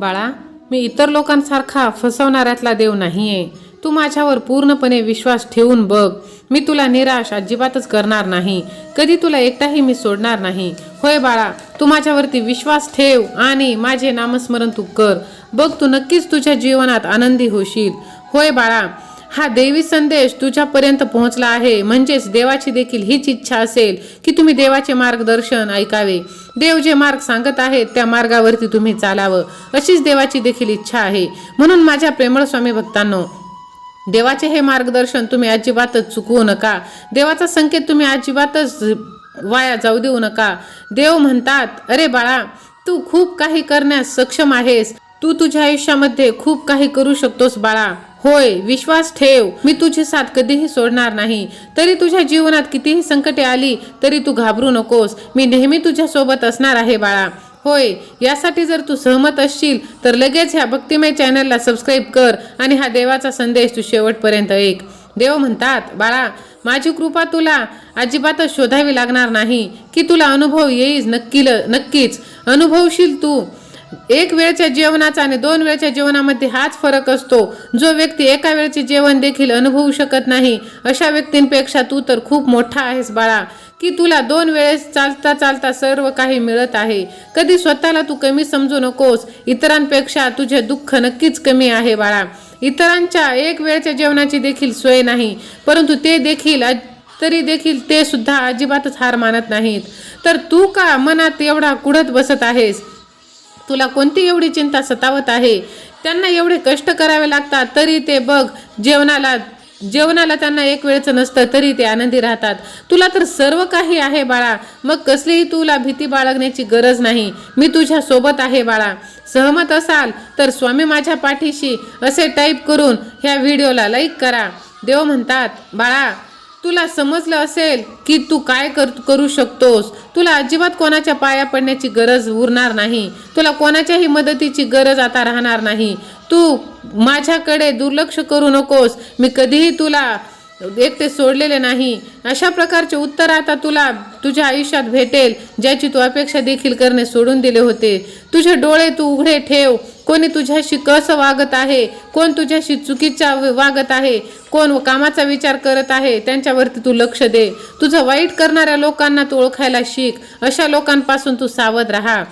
बाळा मी इतर लोकांसारखा फसवणाऱ्यातला देव नाही आहे तू माझ्यावर पूर्णपणे विश्वास ठेवून बघ. मी तुला निराश अजिबातच करणार नाही. कधी तुला एकटाही मी सोडणार नाही. होय बाळा तू माझ्यावरती विश्वास ठेव आणि माझे नामस्मरण तू कर. बघ तू नक्कीच तुझ्या जीवनात आनंदी होशील. होय बाळा हा देवी संदेश तुझ्यापर्यंत पोहोचला आहे. म्हणजेच देवाची देखील हीच इच्छा असेल की तुम्ही देवाचे मार्गदर्शन ऐकावे. देव जे मार्ग सांगत आहेत त्या मार्गावरती तुम्ही चालावं. अशीच देवाची देखील इच्छा आहे. म्हणून माझ्या प्रेमळ स्वामी भक्तांनो देवाचे हे मार्गदर्शन तुम्ही अजिबातच चुकवू नका. देवाचा संकेत तुम्ही अजिबातच वाया जाऊ देऊ नका. देव म्हणतात अरे बाळा तू खूप काही करण्यास सक्षम आहेस. तू तुझ्या आयुष्यामध्ये खूप काही करू शकतोस बाळा. होय विश्वास ठेव. मी तुझी साथ कधीही सोडणार नाही. तरी तुझ्या जीवनात कितीही संकटे आली तरी तू घाबरू नकोस. मी नेहमी तुझ्या सोबत असणार आहे बाळा. होय यासाठी जर तू सहमत असशील तर लगेच ह्या भक्तिमय चॅनलला सबस्क्राईब कर आणि हा देवाचा संदेश तू शेवटपर्यंत ऐक. देव म्हणतात बाळा माझी कृपा तुला अजिबातच शोधावी लागणार नाही. की तुला अनुभव येईस नक्की नक्कीच. अनुभवशील तू. एक वेळच्या जेवणाचा आणि दोन वेळच्या जेवणामध्ये हाच फरक असतो. जो व्यक्ती एका वेळचे जेवण देखील अनुभवू शकत नाही अशा व्यक्तींपेक्षा तू तर खूप मोठा आहेस बाळा. की तुला दोन वेळेस चालता चालता सर्व काही मिळत आहे. कधी स्वतःला तू कमी समजू नकोस. इतरांपेक्षा तुझे दुःख नक्कीच कमी आहे बाळा. इतरांच्या एक वेळच्या जेवणाची देखील सोय नाही परंतु ते देखील तरी देखील ते सुद्धा अजिबातच हार मानत नाहीत. तर तू का मनात एवढा कुढत बसत आहेस? तुला कोणती एवढी चिंता सतावत आहे? त्यांना एवढे कष्ट करावे लागतात तरी ते बघ जेवणाला जेवणाला त्यांना एक वेळचं नसतं तरी ते आनंदी राहतात. तुला तर सर्व काही आहे बाळा. मग कसलीही तुला भीती बाळगण्याची गरज नाही. मी तुझ्या सोबत आहे बाळा. सहमत असाल तर स्वामी माझ्या पाठीशी असे टाईप करून ह्या व्हिडिओला लाईक करा. देव म्हणतात बाळा तुला समजलं असेल की तू काय कर करू शकतोस. तुला अजिबात कोणाच्या पाया पडण्याची गरज उरणार नाही. तुला कोणाच्याही मदतीची गरज आता राहणार नाही. तू माझ्याकडे दुर्लक्ष करू नकोस. मी कधीही तुला एकटे सोडलेले नाही. अशा प्रकारचे उत्तर आता तुला तुझ्या आयुष्यात भेटेल ज्याची तू अपेक्षा देखील करणे सोडून दिले होते. तुझे डोळे तू उघडे ठेव. कोणी तुझ्याशी कसं वागत आहे? कोण तुझ्याशी चुकीच्या वागत आहे? कोण कामाचा विचार करत आहे? त्यांच्यावरती तू लक्ष दे. तुझं वाईट करणाऱ्या लोकांना तू ओळखायला शिक. अशा लोकांपासून तू सावध राहा.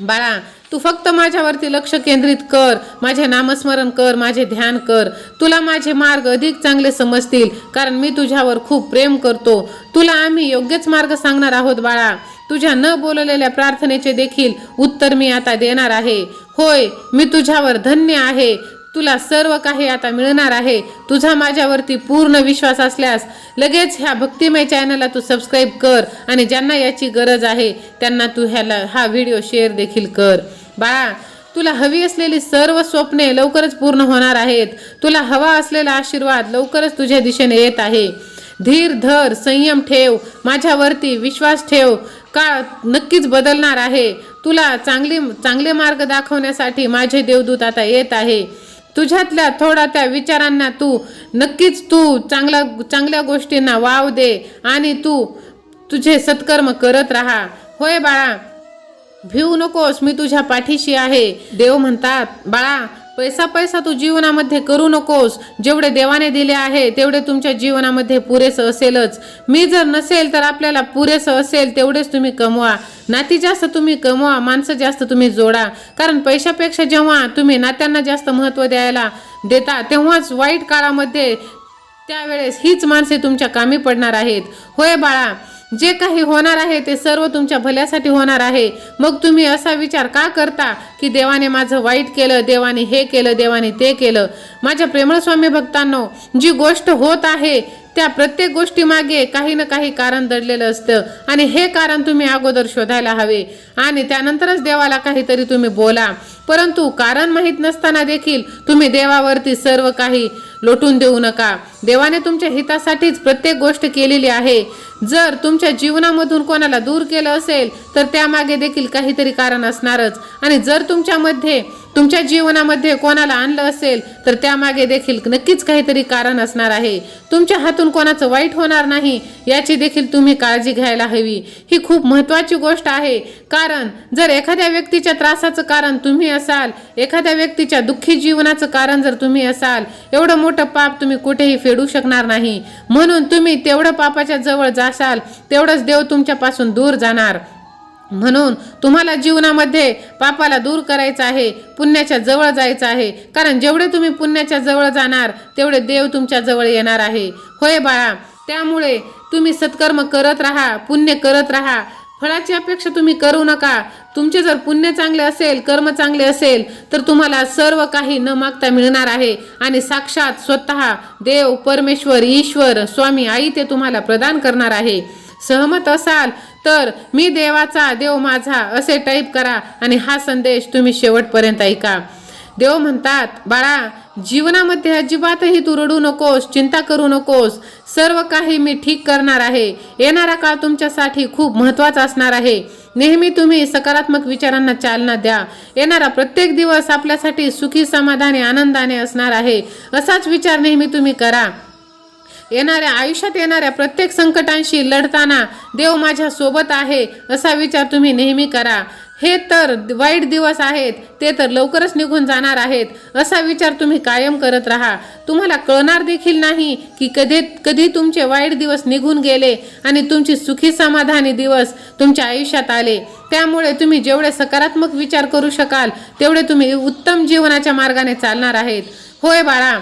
बाळा तू फक्त माझ्यावरती लक्ष केंद्रित कर माझे नामस्मरण कर माझे ध्यान कर. तुला माझे मार्ग अधिक चांगले समजतील कारण मी तुझ्यावर खूप प्रेम करतो. तुला आम्ही योग्यच मार्ग सांगणार आहोत बाळा. तुझ्या न बोललेल्या प्रार्थनेचे देखील उत्तर मी आता देणार आहे. होय मी तुझ्यावर धन्य आहे. तुला सर्व काही आता मिळणार आहे. तुझा माझ्यावरती पूर्ण विश्वास असल्यास लगेच ह्या भक्तिमय चॅनलला तू सबस्क्राईब कर आणि ज्यांना याची गरज आहे त्यांना तू ह्याला हा व्हिडिओ शेअर देखील कर. बाळा तुला हवी असलेली सर्व स्वप्ने लवकरच पूर्ण होणार आहेत. तुला हवा असलेला आशीर्वाद लवकरच तुझ्या दिशेने येत आहे. धीर धर संयम ठेव माझ्यावरती विश्वास ठेव. काळ नक्कीच बदलणार आहे. तुला चांगली चांगले मार्ग दाखवण्यासाठी माझे देवदूत आता येत आहे. तुझ्यातल्या थोडा त्या विचारांना तू नक्कीच तू चांगल्या चांगल्या गोष्टींना वाव दे आणि तू तुझे सत्कर्म करत राहा. होय बाळा भिवू नकोस मी तुझ्या पाठीशी आहे. देव म्हणतात बाळा पैसा पैसा तू जीवनामध्ये करू नकोस. जेवढे देवाने दिले आहे तेवढे तुमच्या जीवनामध्ये पुरेसं असेलच. मी जर नसेल तर आपल्याला पुरेसं असेल तेवढेच तुम्ही कमवा. नाती जास्त तुम्ही कमवा माणसं जास्त तुम्ही जोडा. कारण पैशापेक्षा जेव्हा तुम्ही नात्यांना जास्त महत्त्व द्यायला देता तेव्हाच वाईट काळामध्ये त्यावेळेस हीच माणसे तुमच्या कामी पडणार आहेत. होय बाळा जे काही होणार आहे ते सर्व तुमच्या भल्यासाठी होणार आहे. मग तुम्ही असा विचार का करता की देवाने माझं वाईट केलं देवाने हे केलं देवाने ते केलं? माझ्या प्रेमळ स्वामी भक्तांनो जी गोष्ट होत आहे त्या प्रत्येक गोष्टीमागे काही ना काही कारण दडलेलं असतं. आणि हे कारण तुम्ही अगोदर शोधायला हवे. आणि त्यानंतरच देवाला काहीतरी तुम्ही बोला. परंतु कारण माहीत नसताना देखील तुम्ही देवावरती सर्व काही लोटून देऊ नका. देवाने तुमच्या हितासाठीच प्रत्येक गोष्ट केलेली आहे. जर तुमच्या जीवनामधून कोणाला दूर केलं असेल तर त्यामागे देखील काहीतरी कारण असणारच. आणि जर तुमच्यामध्ये तुमच्या जीवनामध्ये कोणाला आणलं असेल तर त्यामागे देखील नक्कीच काहीतरी कारण असणार आहे. तुमच्या हातून कोणाचं वाईट होणार नाही याची देखील तुम्ही काळजी घ्यायला हवी. ही खूप महत्त्वाची गोष्ट आहे. कारण जर एखाद्या व्यक्तीच्या त्रासाचं कारण तुम्ही असाल एखाद्या व्यक्तीच्या दुःखी जीवनाचं कारण जर तुम्ही असाल एवढं मोठं पाप तुम्ही कुठेही फेडू शकणार नाही. म्हणून तुम्ही तेवढं पापाच्या जवळ जासाल तेवढंच देव तुमच्यापासून दूर जाणार. म्हणून तुम्हाला जीवनामध्ये पापाला दूर करायचं आहे पुण्याच्या जवळ जायचं आहे. कारण जेवढे तुम्ही पुण्याच्या जवळ जाणार तेवढे देव तुमच्या जवळ येणार आहे. होय बाळा त्यामुळे तुम्ही सत्कर्म करत राहा पुण्य करत राहा. फळाची अपेक्षा तुम्ही करू नका. तुमचे जर पुण्य चांगले असेल कर्म चांगले असेल तर तुम्हाला सर्व काही न मागता मिळणार आहे. आणि साक्षात स्वतः देव परमेश्वर ईश्वर स्वामी आई ते तुम्हाला प्रदान करणार आहे. सहमत असाल तर मी देवाचा देव माझा असे टाईप करा आणि हा संदेश तुम्ही शेवटपर्यंत ऐका. देव म्हणतात बाळा जीवनामध्ये अजिबातही तू रडू नकोस चिंता करू नकोस. सर्व काही मी ठीक करणार आहे. येणारा काळ तुमच्यासाठी खूप महत्त्वाचा असणार आहे. नेहमी तुम्ही सकारात्मक विचारांना चालना द्या. येणारा प्रत्येक दिवस आपल्यासाठी सुखी समाधानी आनंदाने असणार आहे. असाच विचार नेहमी तुम्ही करा. येणाऱ्या आयुष्यात येणाऱ्या प्रत्येक संकटांशी लढताना देव माझ्या सोबत आहे असा विचार तुम्ही नेहमी करा. हे तर वाईट दिवस आहेत ते तर लवकरच निघून जाणार आहेत असा विचार तुम्ही कायम करत राहा. तुम्हाला कळणार देखील नाही की कधी कधी तुमचे वाईट दिवस निघून गेले आणि तुमची सुखी समाधानी दिवस तुमच्या आयुष्यात आले. त्यामुळे तुम्ही जेवढे सकारात्मक विचार करू शकाल तेवढे तुम्ही उत्तम जीवनाच्या मार्गाने चालणार आहेत. होय बाळा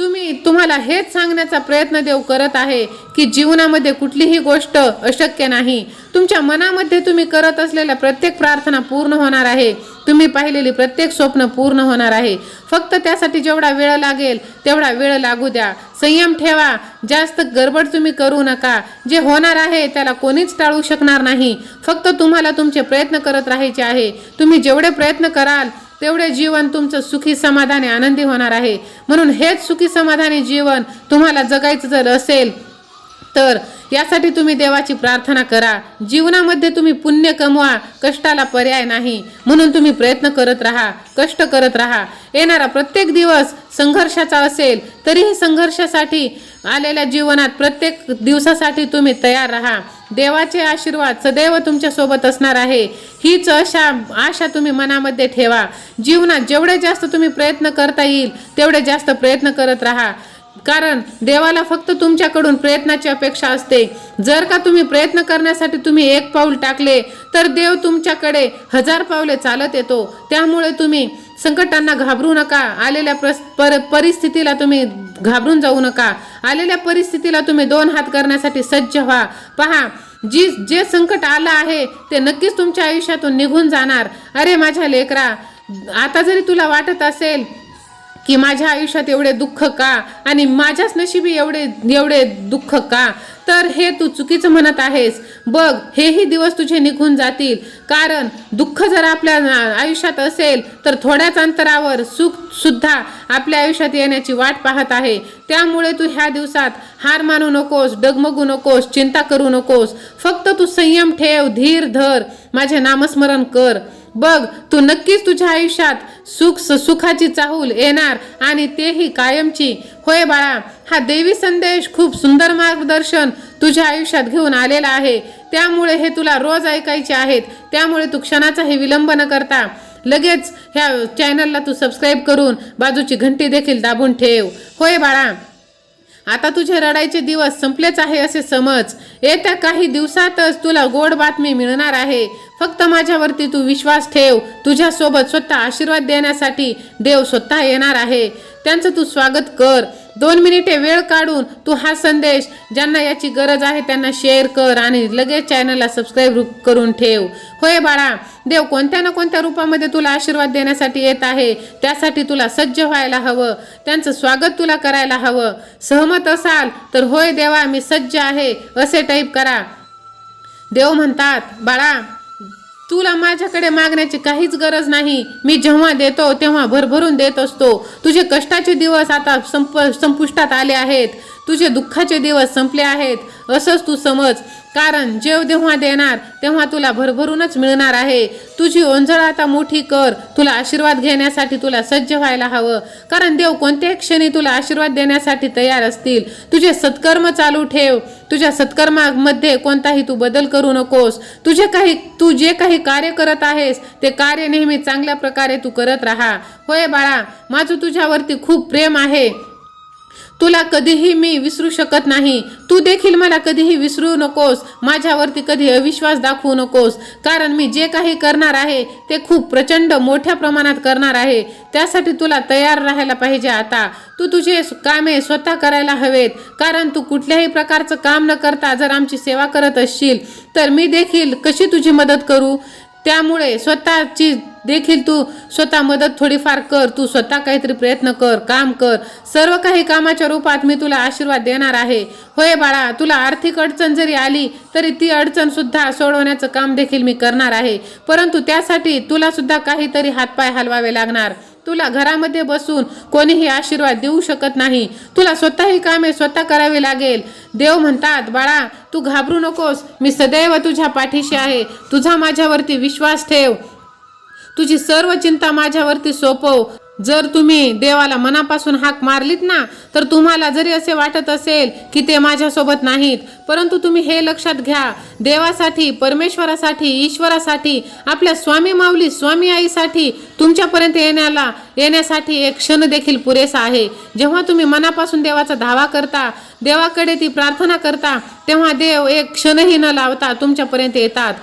तुम्ही तुम्हाला हेच सांगण्याचा प्रयत्न देव करत आहे की जीवनामध्ये कुठलीही गोष्ट अशक्य नाही. तुमच्या मनामध्ये तुम्ही करत असलेल्या प्रत्येक प्रार्थना पूर्ण होणार आहे. तुम्ही पाहिलेली प्रत्येक स्वप्न पूर्ण होणार आहे. फक्त त्यासाठी जेवढा वेळ लागेल तेवढा वेळ लागू द्या. संयम ठेवा. जास्त गडबड तुम्ही करू नका. जे होणार आहे त्याला कोणीच टाळू शकणार नाही. फक्त तुम्हाला तुमचे प्रयत्न करत राहायचे आहे. तुम्ही जेवढे प्रयत्न कराल तेवढे जीवन तुमचं सुखी समाधानी आनंदी होणार आहे. म्हणून हेच सुखी समाधानी जीवन तुम्हाला जगायचं जर असेल तर यासाठी तुम्ही देवाची प्रार्थना करा. जीवनामध्ये तुम्ही पुण्य कमवा कष्टाला पर्याय नाही. म्हणून तुम्ही प्रयत्न करत राहा कष्ट करत राहा. येणारा प्रत्येक दिवस संघर्षाचा असेल तरीही संघर्षासाठी आलेल्या जीवनात प्रत्येक दिवसासाठी तुम्ही तयार राहा. देवाचे आशीर्वाद सदैव तुमच्यासोबत असणार आहे. हीच अशा आशा तुम्ही मनामध्ये ठेवा. जीवनात जेवढे जास्त तुम्ही प्रयत्न करता येईल तेवढे जास्त प्रयत्न करत राहा. कारण देवाला फक्त तुमच्याकडून प्रयत्नाची अपेक्षा असते. जर का तुम्ही प्रयत्न करण्यासाठी तुम्ही एक पाऊल टाकले तर देव तुमच्याकडे हजार पावले चालत येतो. त्यामुळे तुम्ही संकटांना घाबरू नका. आलेल्या प्रस पर परिस्थितीला तुम्ही घाबरून जाऊ नका. आलेल्या परिस्थितीला तुम्ही दोन हात करण्यासाठी सज्ज व्हा. पहा जी जे संकट आलं आहे ते नक्कीच तुमच्या आयुष्यातून निघून जाणार. अरे माझ्या लेकरा आता जरी तुला वाटत असेल की माझ्या आयुष्यात एवढे दुःख का? आणि माझ्याच नशिबी एवढे एवढे दुःख का? तर हे तू चुकीचं म्हणत आहेस. बघ हेही दिवस तुझे निघून जातील. कारण दुःख जर आपल्या आयुष्यात असेल तर थोड्याच अंतरावर सुख सुद्धा आपल्या आयुष्यात येण्याची वाट पाहत आहे. त्यामुळे तू ह्या दिवसात हार मानू नकोस डगमगू नकोस चिंता करू नकोस. फक्त तू संयम ठेव धीर धर. माझे नामस्मरण कर. बघ तू नक्कीच तुझ्या आयुष्यात सुख सुखाची चाहूल येणार आणि तेही कायमची. होय बाळा हा देवी संदेश खूप सुंदर मार्गदर्शन तुझ्या आयुष्यात घेऊन आलेला आहे. त्यामुळे हे तुला रोज ऐकायचे आहेत. त्यामुळे तू क्षणाचाही विलंब न करता लगेच ह्या चॅनलला तू सबस्क्राईब करून बाजूची घंटी देखील दाबून ठेव. होय बाळा. आता तुझे रडायचे दिवस संपलेच आहे असे समज. येत्या काही दिवसातच तुला गोड बातमी मिळणार आहे. फक्त माझ्यावरती तू विश्वास ठेव. तुझ्यासोबत स्वतः आशीर्वाद देण्यासाठी देव स्वतः येणार आहे. त्यांचं तू स्वागत कर. दोन मिनिटे वेळ काढून तू हा संदेश ज्यांना याची गरज आहे त्यांना शेअर कर आणि लगेच चॅनलला सबस्क्राईब करून ठेव. होय बाळा देव कोणत्या ना कोणत्या रूपामध्ये तुला आशीर्वाद देण्यासाठी येत आहे त्यासाठी तुला सज्ज व्हायला हवं त्यांचं स्वागत तुला करायला हवं. सहमत असाल तर होय देवा मी सज्ज आहे असे टाईप करा. देव म्हणतात बाळा तुला माझ्याकडे मागण्याची काहीच गरज नाही. मी जेव्हा देतो तेव्हा भरभरून देत असतो. तुझे कष्टाचे दिवस आता संप संपुष्टात आले आहेत. तुझे दुःखाचे दिवस संपले आहेत. असंच तू समज. कारण जेव जेव्हा देणार तेव्हा तुला भरभरूनच मिळणार आहे. तुझी ओंजळ आता मोठी कर. तुला आशीर्वाद घेण्यासाठी तुला सज्ज व्हायला हवं. कारण देव कोणत्याही क्षणी तुला आशीर्वाद देण्यासाठी तयार असतील. तुझे सत्कर्म चालू ठेव. तुझ्या सत्कर्मामध्ये कोणताही तू बदल करू नकोस. तुझे काही तू जे काही कार्य करत आहेस ते कार्य नेहमी चांगल्या प्रकारे तू करत राहा. होय बाळा माझं तुझ्यावरती खूप प्रेम आहे. तुला कधीही मी विसरू शकत नाही. तू देखील मला कधीही विसरू नकोस. माझ्यावरती कधी अविश्वास दाखवू नकोस. कारण मी जे काही करणार आहे ते खूप प्रचंड मोठ्या प्रमाणात करणार आहे. त्यासाठी तुला तयार राहायला पाहिजे आता. तू तुझे कामे स्वतः करायला हवेत. कारण तू कुठल्याही प्रकारचं काम न करता जर आमची सेवा करत असशील तर मी देखील कशी तुझी मदत करू? त्यामुळे स्वतःची देखील तू स्वतः मदत थोडीफार कर. तू स्वतः काहीतरी प्रयत्न कर काम कर. सर्व काही कामाच्या रूपात मी तुला आशीर्वाद देणार आहे. होय बाळा तुला आर्थिक अडचण जरी आली तरी ती अडचण सुद्धा सोडवण्याचं काम देखील मी करणार आहे. परंतु त्यासाठी तुला सुद्धा काहीतरी हातपाय हलवावे लागणार. तुला घरामध्ये बसून कोणीही आशीर्वाद देऊ शकत नाही. तुला स्वतःही कामे स्वतः करावी लागेल. देव म्हणतात बाळा तू घाबरू नकोस. मी सदैव तुझ्या पाठीशी आहे. तुझा माझ्यावरती विश्वास ठेव. तुझी सर्व चिंता माझ्यावरती सोपव. जर तुम्ही देवाला मनापासून हाक मारलीत ना तर तुम्हाला जरी असे वाटत असेल की ते माझ्यासोबत नाहीत परंतु तुम्ही हे लक्षात घ्या देवासाठी परमेश्वरासाठी ईश्वरासाठी आपल्या स्वामी माऊली स्वामी आईसाठी तुमच्यापर्यंत येण्याला येण्यासाठी एक क्षण देखील पुरेसा आहे. जेव्हा तुम्ही मनापासून देवाचा धावा करता देवाकडे ती प्रार्थना करता तेव्हा देव एक क्षणही न लावता तुमच्यापर्यंत येतात.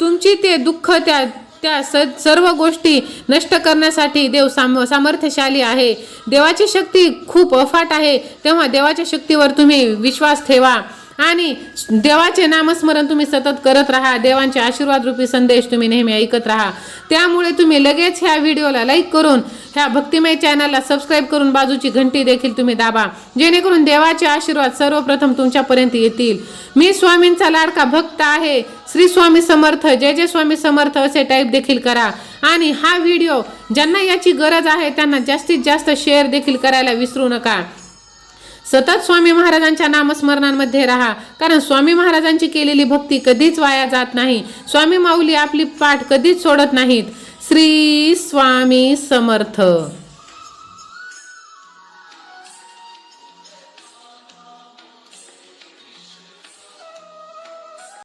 तुमची ते दुःख त्या त्या स सर्व गोष्टी नष्ट करण्यासाठी देव साम सामर्थ्यशाली आहे. देवाची शक्ती खूप अफाट आहे. तेव्हा देवाच्या शक्तीवर तुम्ही विश्वास ठेवा. आणि देवाचे नामस्मरण तुम्ही सतत करत राहा. देवांचे आशीर्वाद रूपी संदेश तुम्ही नेहमी ऐकत राहा. त्यामुळे तुम्ही लगेच ह्या व्हिडिओला लाईक करून ह्या भक्तिमय चॅनलला सबस्क्राईब करून बाजूची घंटी देखील तुम्ही दाबा. जेणेकरून देवाचे आशीर्वाद सर्वप्रथम तुमच्यापर्यंत येतील. मी स्वामींचा लाडका भक्त आहे. श्री स्वामी समर्थ जय जय स्वामी समर्थ असे टाईप देखील करा. आणि हा व्हिडिओ ज्यांना याची गरज आहे त्यांना जास्तीत जास्त शेअर देखील करायला विसरू नका. सतत स्वामी महाराजांच्या नामस्मरणांमध्ये राहा. कारण स्वामी महाराजांची केलेली भक्ती कधीच वाया जात नाही. स्वामी माऊली आपली पाठ कधीच सोडत नाहीत. श्री स्वामी समर्थ.